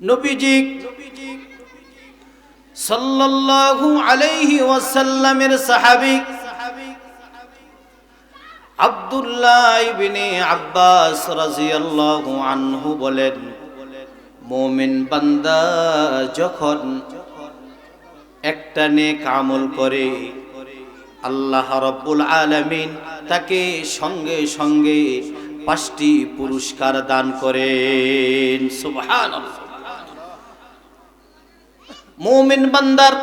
নবীজি সাল্লাল্লাহু আলাইহি ওয়াসাল্লামের সাহাবী আব্দুল্লাহ ইবনে আব্বাস রাদিয়াল্লাহু আনহু বলেন, মুমিন বান্দা যখন একটা নেক আমল করে, আল্লাহ রব্বুল আলামিন তাকে সঙ্গে সঙ্গে পাঁচটি পুরস্কার দান করেন। সুবহানাল্লাহ। মুমিন বান্দার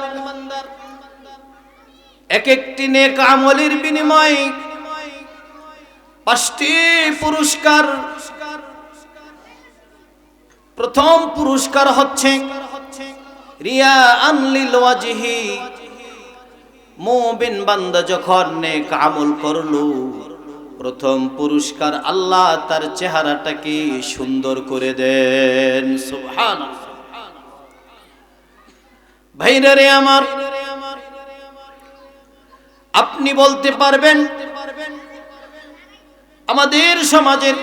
এক একটি নেক আমলের বিনিময়ে পাঁচটি পুরস্কার। প্রথম পুরস্কার হচ্ছে রিয়া আনলিল ওয়াজহি। মুমিন বান্দা যখন নেক আমল করল, প্রথম পুরস্কার আল্লাহ তার চেহারাটাকে সুন্দর করে দেন। সুবহানাল্লাহ। ভাইরা রে আমার, আপনি বলতে পারবেন, আমাদের সমাজের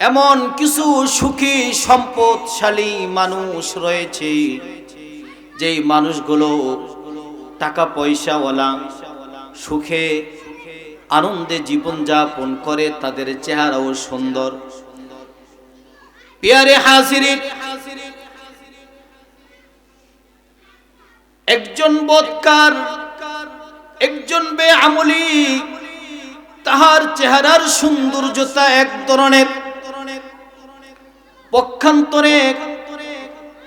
এমন কিছু সুখী, সম্পদশালী মানুষ রয়েছে, যেই মানুষগুলো টাকা পয়সাওয়ালা সুখে, আনন্দে জীবন যাপন করে, তাদের চেহারাও সুন্দর। পিয়ারে হাজিরিন একজন বৎকার, একজন বে আমলি তাহার চেহারার সৌন্দর্যতা এক ধরনের। পক্ষান্তরে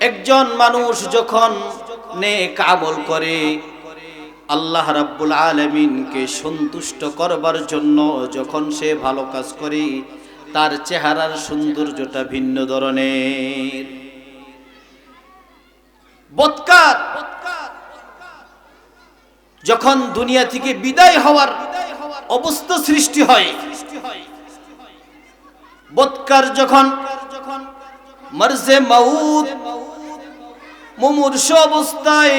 একজন মানুষ যখন নেক আমল করে, আল্লাহ রাব্বুল আলমিনকে সন্তুষ্ট করবার জন্য যখন সে ভালো কাজ করে, তার চেহারার সৌন্দর্যটা ভিন্ন ধরনের। বৎকার যখন দুনিয়া থেকে বিদায় হওয়ার অবস্থা সৃষ্টি হয়, বৎকার যখন মরজে মাউদ মুমূর্ষ অবস্থায়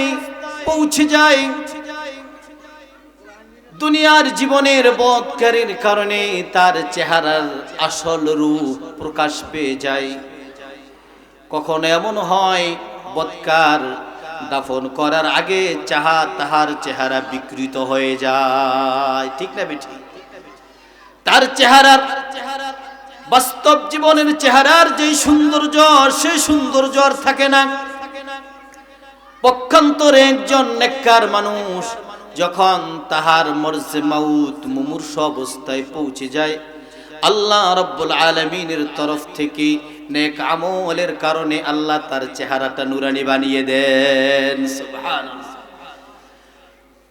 পৌঁছে যায়, দুনিয়ার জীবনের বৎকারের কারণে তার চেহারার আসল রূপ প্রকাশ পেয়ে যায়। কখনো এমন হয়, বৎকার দাফন করার আগে চাহা তাহার চেহারা বিকৃত হয়ে যায়। ঠিক না বেঠি? তার চেহারার বাস্তব জীবনের চেহারার যে সৌন্দর্য সে সৌন্দর্য থাকে না। পক্ষান্তরে একজন নেককার মানুষ যখন তাহার মরজে মাউত, মুমূর্ষ অবস্থায় পৌঁছে যায়, আল্লাহ রব্বুল আলমিনের তরফ থেকে নেক আমলের কারণে আল্লাহ তার চেহারাটা নুরানি বানিয়ে দেন।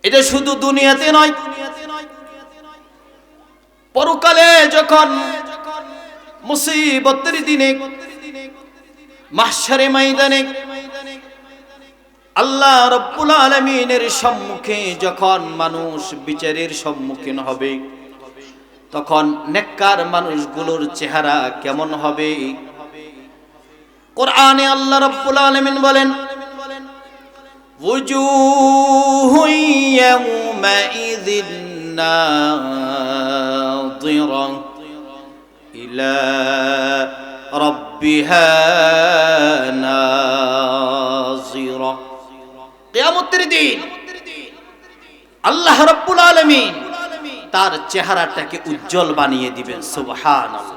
এটা শুধু দুনিয়াতে নয়, পরকালে যখন মুসিবতের দিনে, মাহশারে ময়দানে, আল্লাহ রব্বুল আলমিনের সম্মুখে যখন মানুষ বিচারের সম্মুখীন হবে, তখন নেককার মানুষগুলোর চেহারা কেমন হবে? কোরআনে আল্লাহ রব্বুল আলামিন বলেন وجوه يومئذ ناظرة إلى ربها ناظرة قيامة الدين আল্লাহ রব্বুল আলামিন তার চেহারাটাকে উজ্জ্বল বানিয়ে দিবেন সুবহানাল্লাহ